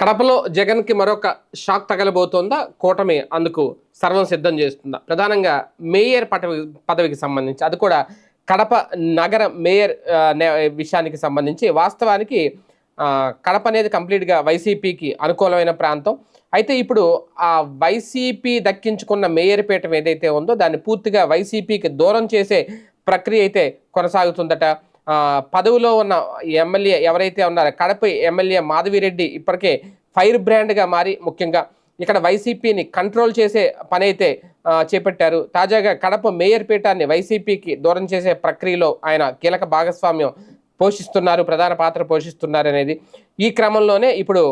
కడపలో జగన్కి మరొక షాక్ తగలబోతోందా? కూటమి అందుకు సర్వం సిద్ధం చేస్తుందా? ప్రధానంగా మేయర్ పదవి పదవికి సంబంధించి అది కూడా కడప నగర మేయర్ విషయానికి సంబంధించి వాస్తవానికి కడప అనేది కంప్లీట్గా వైసీపీకి అనుకూలమైన ప్రాంతం. అయితే ఇప్పుడు ఆ వైసీపీ దక్కించుకున్న మేయర్ పీఠం ఏదైతే ఉందో దాన్ని పూర్తిగా వైసీపీకి దూరం చేసే ప్రక్రియ అయితే కొనసాగుతుందట. పదవిలో ఉన్న ఎమ్మెల్యే ఎవరైతే ఉన్నారో కడప ఎమ్మెల్యే మాధవిరెడ్డి ఇప్పటికే ఫైర్ బ్రాండ్గా మారి ముఖ్యంగా ఇక్కడ వైసీపీని కంట్రోల్ చేసే పని అయితే చేపట్టారు. తాజాగా కడప మేయర్ పీఠాన్ని వైసీపీకి దూరం చేసే ప్రక్రియలో ఆయన కీలక భాగస్వామ్యం పోషిస్తున్నారు ప్రధాన పాత్ర పోషిస్తున్నారు అనేది ఈ క్రమంలోనే ఇప్పుడు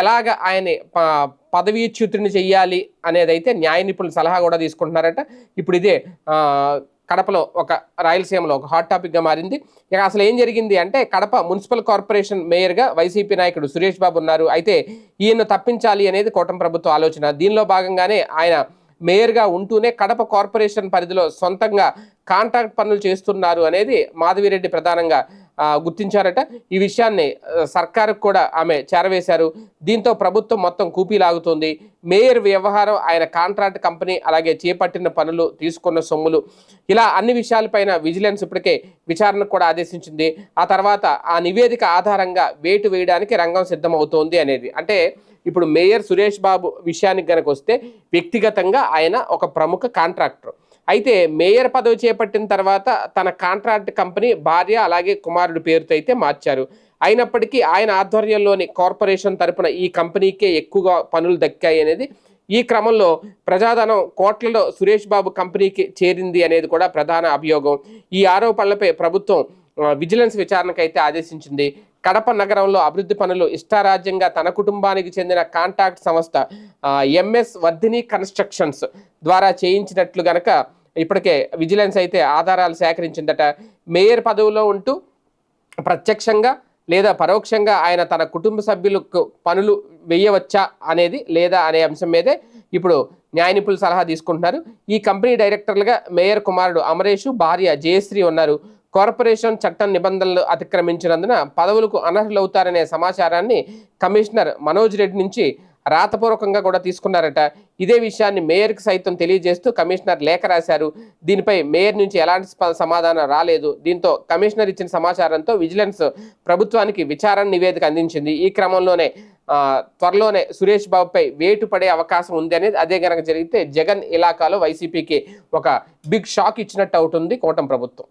ఎలాగ ఆయన పదవీచ్యుతిని చెయ్యాలి అనేది అయితే న్యాయ నిపుణులు సలహా కూడా తీసుకుంటున్నారట. ఇప్పుడు ఇదే కడపలో ఒక రాయలసీమలో ఒక హాట్ టాపిక్గా మారింది. ఇక అసలు ఏం జరిగింది అంటే కడప మున్సిపల్ కార్పొరేషన్ మేయర్గా వైసీపీ నాయకుడు సురేష్ బాబు ఉన్నారు. అయితే ఈయన్ను తప్పించాలి అనేది కూటమి ప్రభుత్వ ఆలోచన. దీనిలో భాగంగానే ఆయన మేయర్గా ఉంటూనే కడప కార్పొరేషన్ పరిధిలో సొంతంగా కాంట్రాక్ట్ పనులు చేస్తున్నారు అనేది మాధవిరెడ్డి ప్రధానంగా గుర్తించారట. ఈ విషయాన్ని సర్కారుకు కూడా ఆమె చేరవేశారు. దీంతో ప్రభుత్వం మొత్తం కూపీలాగుతుంది. మేయర్ వ్యవహారం ఆయన కాంట్రాక్ట్ కంపెనీ అలాగే చేపట్టిన పనులు తీసుకున్న సొమ్ములు. ఇలా అన్ని విషయాలపైన విజిలెన్స్ ఇప్పటికే విచారణకు కూడా ఆదేశించింది. ఆ తర్వాత ఆ నివేదిక ఆధారంగా వేటు వేయడానికి రంగం సిద్ధమవుతోంది అనేది. అంటే ఇప్పుడు మేయర్ సురేష్ బాబు విషయానికి గనక వస్తే వ్యక్తిగతంగా ఆయన ఒక ప్రముఖ కాంట్రాక్టర్. అయితే మేయర్ పదవి చేపట్టిన తర్వాత తన కాంట్రాక్ట్ కంపెనీ భార్య అలాగే కుమారుడి పేరుతో అయితే మార్చారు. అయినప్పటికీ ఆయన ఆధ్వర్యంలోని కార్పొరేషన్ తరపున ఈ కంపెనీకే ఎక్కువగా పనులు దక్కాయి అనేది ఈ క్రమంలో ప్రజాధనం కోట్లలో సురేష్ బాబు కంపెనీకి చేరింది అనేది కూడా ప్రధాన అభియోగం. ఈ ఆరోపణలపై ప్రభుత్వం విజిలెన్స్ విచారణకు అయితే ఆదేశించింది. కడప నగరంలో అభివృద్ధి పనులు ఇష్టారాజ్యంగా తన కుటుంబానికి చెందిన కాంట్రాక్ట్ సంస్థ ఎంఎస్ వర్ధిని కన్స్ట్రక్షన్స్ ద్వారా చేయించినట్లు గనక ఇప్పటికే విజిలెన్స్ అయితే ఆధారాలు సేకరించిందట. మేయర్ పదవిలో ఉంటూ ప్రత్యక్షంగా లేదా పరోక్షంగా ఆయన తన కుటుంబ సభ్యులకు పనులు వేయవచ్చా అనేది లేదా అనే అంశం మీదే ఇప్పుడు న్యాయ నిపుణులు సలహా తీసుకుంటున్నారు. ఈ కంపెనీ డైరెక్టర్లుగా మేయర్ కుమారుడు అమరేష్ భార్య జయశ్రీ ఉన్నారు. కార్పొరేషన్ చట్టం నిబంధనలు అతిక్రమించినందున పదవులకు అనర్హులవుతారనే సమాచారాన్ని కమిషనర్ మనోజ్ రెడ్డి నుంచి రాతపూర్వకంగా కూడా తీసుకున్నారట. ఇదే విషయాన్ని మేయర్కి సైతం తెలియజేస్తూ కమిషనర్ లేఖ రాశారు. దీనిపై మేయర్ నుంచి ఎలాంటి సమాధానం రాలేదు. దీంతో కమిషనర్ ఇచ్చిన సమాచారంతో విజిలెన్స్ ప్రభుత్వానికి విచారణ నివేదిక అందించింది. ఈ క్రమంలోనే త్వరలోనే సురేష్ బాబుపై వేటు పడే అవకాశం ఉంది అనేది అదే కనుక జరిగితే జగన్ ఇలాకాలో వైసీపీకి ఒక బిగ్ షాక్ ఇచ్చినట్టు అవుతుంది కోటం ప్రభుత్వం.